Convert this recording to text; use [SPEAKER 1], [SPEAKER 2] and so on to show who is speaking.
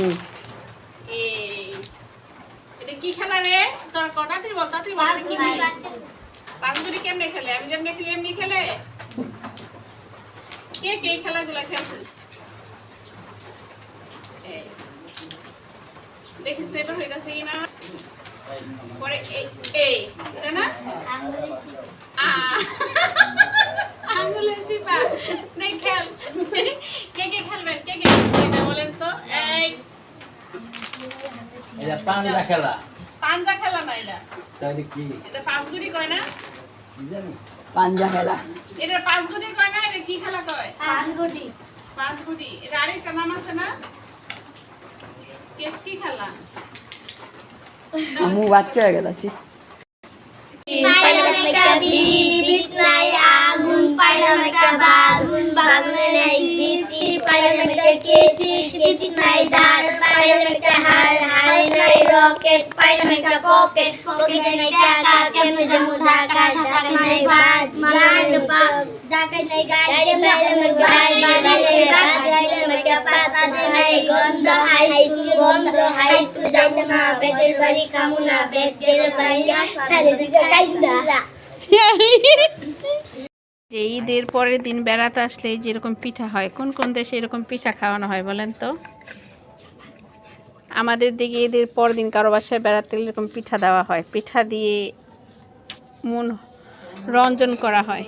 [SPEAKER 1] হুম
[SPEAKER 2] এটা কি খেলা রে? তোর কটাতে বল তাতে বল কি খেলা? পাঁচগুড়ি কেমনে খেলে? আমি যেমনি খেলি এমনি খেলে। কে কে খেলাগুলো খেলছে? এই। দেখিস তো এটা হয়ে গেছে কিনা পরে এই এই এটা না আ আঙ্গুলের চিপা নেই খেল কে কে খেলবেন কে কে খেলবেন এটা বলেন তো এই
[SPEAKER 3] এটা পাঞ্জা খেলা।
[SPEAKER 2] পাঞ্জা খেলা না এটা।
[SPEAKER 3] তাহলে কি?
[SPEAKER 2] এটা পাঁচগুড়ি কয় না?
[SPEAKER 3] কি জানি?
[SPEAKER 1] পাঞ্জা খেলা।
[SPEAKER 2] এটা পাঁচগুড়ি কয় না? এটা কি খেলা কয়? পাঁচগুড়ি। এটা আরেকটা নাম আছে না? কেস কি খেলা।
[SPEAKER 1] আমু বাচ্চা হয়ে গেলাছি
[SPEAKER 4] পাইলাম একটা বিড়ি বিড়িত নাই আগুন পাইলাম একটা kitchen my dad, file make a hard, hard my rocket, file make a pocket, pocket nahi ka kaat ke mujhe mudha ka shak nahi baat, malan baat, dakat nahi gaat, daddy file make baat, mother nahi baat, daddy make a pata de nahi gondo, high school gondo, high school jatna, better bari kamuna, better bari, sare dikha kainda.
[SPEAKER 2] যে ঈদের পরের দিন বেড়াতে আসলে যেরকম পিঠা হয়, কোন কোন দেশে এরকম পিঠা খাওয়ানো হয় বলেন তো? আমাদের দিকে ঈদের পরের দিন কারও বাসায় বেড়াতে এরকম পিঠা দেওয়া হয়। পিঠা দিয়ে মন রঞ্জন করা হয়।